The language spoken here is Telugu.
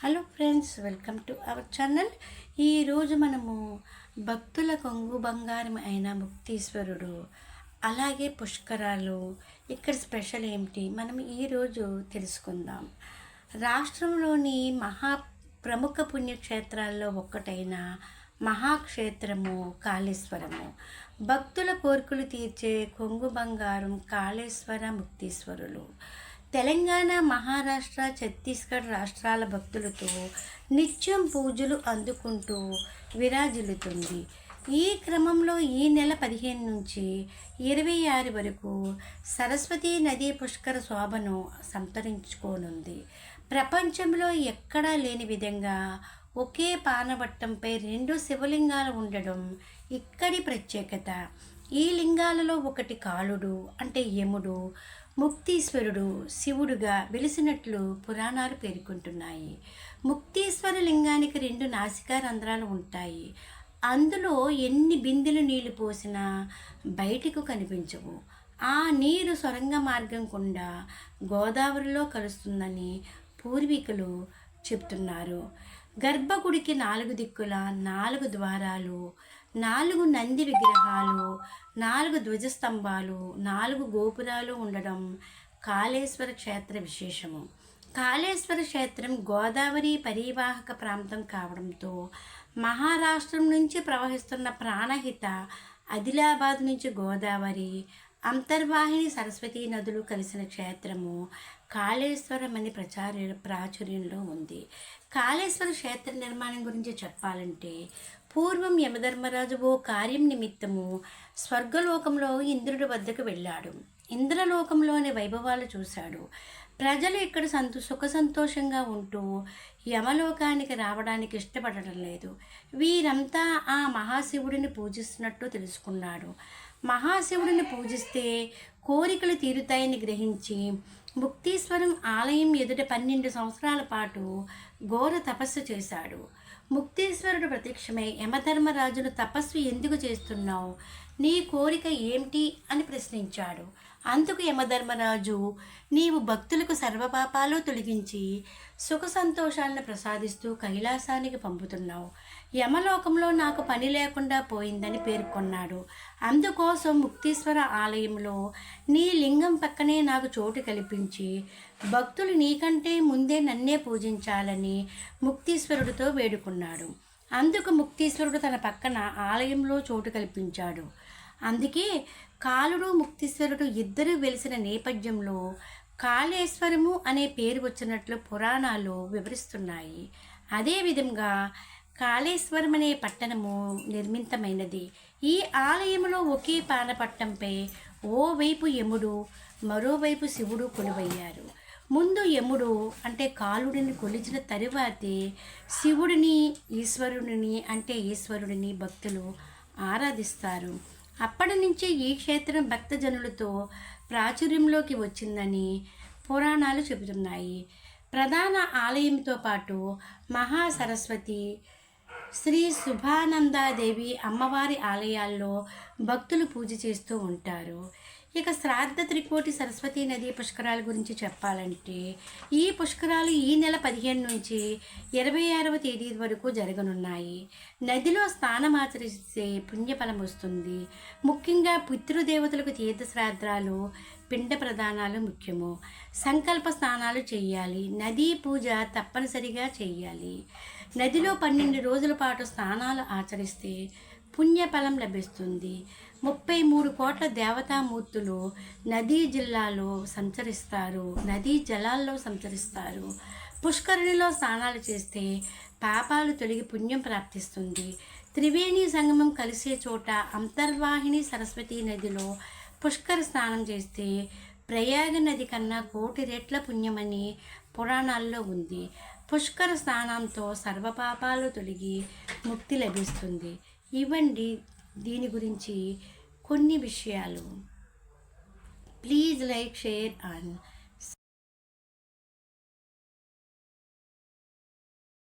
Hello friends welcome to our channel. ఈరోజు మనము భక్తుల కొంగు బంగారం అయిన ముక్తీశ్వరుడు అలాగే పుష్కరాలు ఇక్కడ స్పెషల్ ఏమిటి మనం ఈరోజు తెలుసుకుందాం. రాష్ట్రంలోని మహా ప్రముఖ పుణ్యక్షేత్రాల్లో ఒక్కటైన మహాక్షేత్రము కాళేశ్వరము. భక్తుల కోరికలు తీర్చే కొంగు బంగారం కాళేశ్వర ముక్తీశ్వరులు. తెలంగాణ మహారాష్ట్ర ఛత్తీస్గఢ్ రాష్ట్రాల భక్తులతో నిత్యం పూజలు అందుకుంటూ విరాజిల్లుతుంది. ఈ క్రమంలో ఈ నెల పదిహేను నుంచి ఇరవై ఆరు వరకు సరస్వతీ నదీ పుష్కర శోభను సంతరించుకోనుంది. ప్రపంచంలో ఎక్కడా లేని విధంగా ఒకే పానవట్టంపై రెండు శివలింగాలు ఉండడం ఇక్కడి ప్రత్యేకత. ఈ లింగాలలో ఒకటి కాలుడు అంటే యముడు ముక్తీశ్వరుడు శివుడుగా వెలిసినట్లు పురాణాలు పేర్కొంటున్నాయి. ముక్తీశ్వర లింగానికి రెండు నాసికా రంధ్రాలు ఉంటాయి. అందులో ఎన్ని బిందెలు నీళ్ళు పోసినా బయటకు కనిపించవు. ఆ నీరు సొరంగ మార్గం గుండా గోదావరిలో కలుస్తుందని పూర్వీకులు చెప్తున్నారు. గర్భగుడికి నాలుగు దిక్కుల నాలుగు ద్వారాలు నాలుగు నంది విగ్రహాలు నాలుగు ధ్వజస్తంభాలు నాలుగు గోపురాలు ఉండడం కాళేశ్వర క్షేత్ర విశేషము. కాళేశ్వర క్షేత్రం గోదావరి పరివాహక ప్రాంతం కావడంతో మహారాష్ట్రం నుంచి ప్రవహిస్తున్న ప్రాణహిత ఆదిలాబాద్ నుంచి గోదావరి అంతర్వాహిని సరస్వతీ నదులు కలిసిన క్షేత్రము కాళేశ్వరం అని ప్రచార ప్రాచుర్యంలో ఉంది. కాళేశ్వర క్షేత్ర నిర్మాణం గురించి చెప్పాలంటే పూర్వం యమధర్మరాజు ఓ కార్యం నిమిత్తము స్వర్గలోకంలో ఇంద్రుడి వద్దకు వెళ్ళాడు. ఇంద్రలోకంలోని వైభవాలు చూశాడు. ప్రజలు ఇక్కడ సంతో సుఖ సంతోషంగా ఉంటూ యమలోకానికి రావడానికి ఇష్టపడటం లేదు. వీరంతా ఆ మహాశివుడిని పూజిస్తున్నట్టు తెలుసుకున్నాడు. మహాశివుడిని పూజిస్తే కోరికలు తీరుతాయని గ్రహించి ముక్తీశ్వరం ఆలయం ఎదుట పన్నెండు సంవత్సరాల పాటు ఘోర తపస్సు చేశాడు. ముక్తీశ్వరుడు ప్రత్యక్షమై యమధర్మరాజును తపస్సు ఎందుకు చేస్తున్నావు? నీ కోరిక ఏమిటి అని ప్రశ్నించాడు. అందుకు యమధర్మరాజు నీవు భక్తులకు సర్వపాపాలు తొలగించి సుఖ సంతోషాలను ప్రసాదిస్తూ కైలాసానికి పంపుతున్నావు. యమలోకంలో నాకు పని లేకుండా పోయిందని పేర్కొన్నాడు. అందుకోసం ముక్తీశ్వర ఆలయంలో నీ లింగం పక్కనే నాకు చోటు కల్పించి భక్తులు నీకంటే ముందే నన్నే పూజించాలని ముక్తీశ్వరుడితో వేడుకున్నాడు. అందుకు ముక్తీశ్వరుడు తన పక్కన ఆలయంలో చోటు కల్పించాడు. అందుకే కాలుడు ముక్తీశ్వరుడు ఇద్దరూ వెలిసిన నేపథ్యంలో కాళేశ్వరము అనే పేరు వచ్చినట్లు పురాణాలు వివరిస్తున్నాయి. అదేవిధంగా కాళేశ్వరం అనే పట్టణము నిర్మితమైనది. ఈ ఆలయంలో ఒకే పానపట్టంపై ఓవైపు యముడు మరోవైపు శివుడు కొలువయ్యారు. ముందు యముడు అంటే కాలుడిని కొలిచిన తరువాతే శివుడిని ఈశ్వరుడిని అంటే ఈశ్వరుడిని భక్తులు ఆరాధిస్తారు. అప్పటి నుంచి ఈ క్షేత్రం భక్తజనులతో ప్రాచుర్యంలోకి వచ్చిందని పురాణాలు చెబుతున్నాయి. ప్రధాన ఆలయంతో పాటు మహాసరస్వతి శ్రీ శుభానందాదేవి అమ్మవారి ఆలయాల్లో భక్తులు పూజ చేస్తూ ఉంటారు. ఇక శ్రాద్ధ త్రికోటి సరస్వతీ నదీ పుష్కరాల గురించి చెప్పాలంటే ఈ పుష్కరాలు ఈ నెల పదిహేను నుంచి ఇరవై ఆరవ తేదీ వరకు జరగనున్నాయి. నదిలో స్నానమాచరిస్తే పుణ్యఫలం వస్తుంది. ముఖ్యంగా పితృదేవతలకు తీర్థ శ్రాద్ధాలు పిండ ప్రదానాలు ముఖ్యము. సంకల్ప స్నానాలు చేయాలి. నదీ పూజ తప్పనిసరిగా చేయాలి. నదిలో పన్నెండు రోజుల పాటు స్నానాలు ఆచరిస్తే పుణ్యఫలం లభిస్తుంది. ముప్పై మూడు కోట్ల దేవతామూర్తులు నదీ జిల్లాలో సంచరిస్తారు. నదీ జలాల్లో సంచరిస్తారు. పుష్కరిణిలో స్నానాలు చేస్తే పాపాలు తొలగి పుణ్యం ప్రాప్తిస్తుంది. త్రివేణి సంగమం కలిసే చోట అంతర్వాహిని సరస్వతీ నదిలో పుష్కర స్నానం చేస్తే ప్రయాగ నది కన్నా కోటి రెట్ల పుణ్యమని పురాణాల్లో ఉంది. పుష్కర స్నానంతో సర్వపాపాలు తొలగి ముక్తి లభిస్తుంది. ఇవ్వండి దీని గురించి కొన్ని విషయాలు. Please like share and